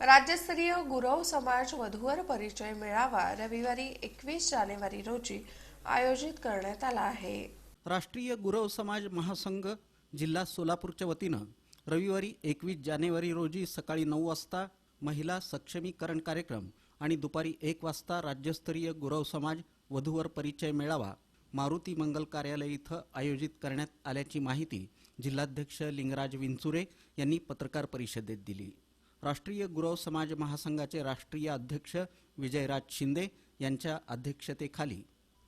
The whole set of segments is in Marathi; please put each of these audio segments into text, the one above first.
राज्यस्तरीय गुरव समाज वधूवर परिचय मेळावा रविवारी एकवीस जानेवारी रोजी आयोजित करण्यात आला आहे. राष्ट्रीय गुरव समाज महासंघ जिल्हा सोलापूरच्या वतीनं रविवारी एकवीस जानेवारी रोजी सकाळी नऊ वाजता महिला सक्षमीकरण कार्यक्रम आणि दुपारी एक वाजता राज्यस्तरीय गुरव समाज वधूवर परिचय मेळावा मारुती मंगल कार्यालय इथं आयोजित करण्यात आल्याची माहिती जिल्हाध्यक्ष लिंगराज विंचुरे यांनी पत्रकार परिषदेत दिली. राष्ट्रीय गुरव समाज महासंघाचे राष्ट्रीय अध्यक्ष विजयराज शिंदे यांच्या अध्यक्षतेखाली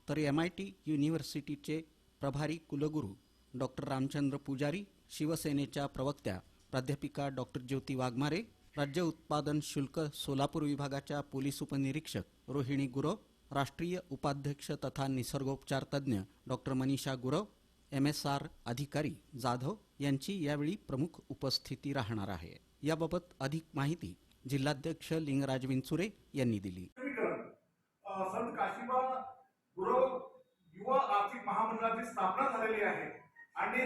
तर एम आय टी युनिव्हर्सिटीचे प्रभारी कुलगुरू डॉक्टर रामचंद्र पुजारी शिवसेनेच्या प्रवक्त्या प्राध्यापिका डॉक्टर ज्योती वाघमारे राज्य उत्पादन शुल्क सोलापूर विभागाच्या पोलीस उपनिरीक्षक रोहिणी गुरव राष्ट्रीय उपाध्यक्ष तथा निसर्गोपचार तज्ज्ञ doctor Manisha Gurav M S R अधिकारी जाधव यांची यावेळी प्रमुख उपस्थिती राहणार आहे. याबाबत अधिक माहिती जिल्हाध्यक्ष लिंगराज विंचुरे यांनी दिली. संत काशीबा गुरव युवा आर्थिक महामंडळाची स्थापना झालेली आहे. आणि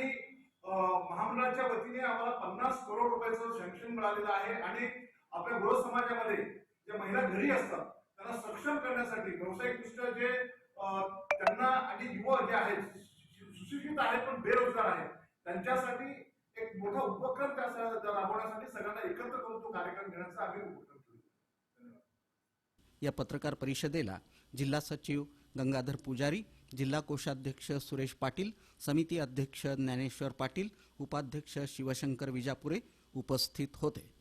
महामंडळाच्या वतीने आम्हाला पन्नास करोड रुपयाचं सँक्शन मिळालेलं आहे. आणि आपल्या गृह समाजामध्ये ज्या महिला घरी असतात त्यांना सक्षम करण्यासाठी व्यावसायिकदृष्ट्या जे त्यांना आणि युवा जे आहेत सुशिक्षित आहेत पण बेरोजगार आहेत त्यांच्यासाठी एक मोठा उपक्रम त्या स- राबवण्यासाठी सगळ्यांना एकत्र करून तो कार्यक्रम घेण्याचा आम्ही उपक्रम केला. या पत्रकार परिषदेला जिल्हा सचिव गंगाधर पुजारी जिल्हा कोषाध्यक्ष सुरेश पाटील समिती अध्यक्ष ज्ञानेश्वर पाटील उपाध्यक्ष शिवशंकर विजापुरे उपस्थित होते.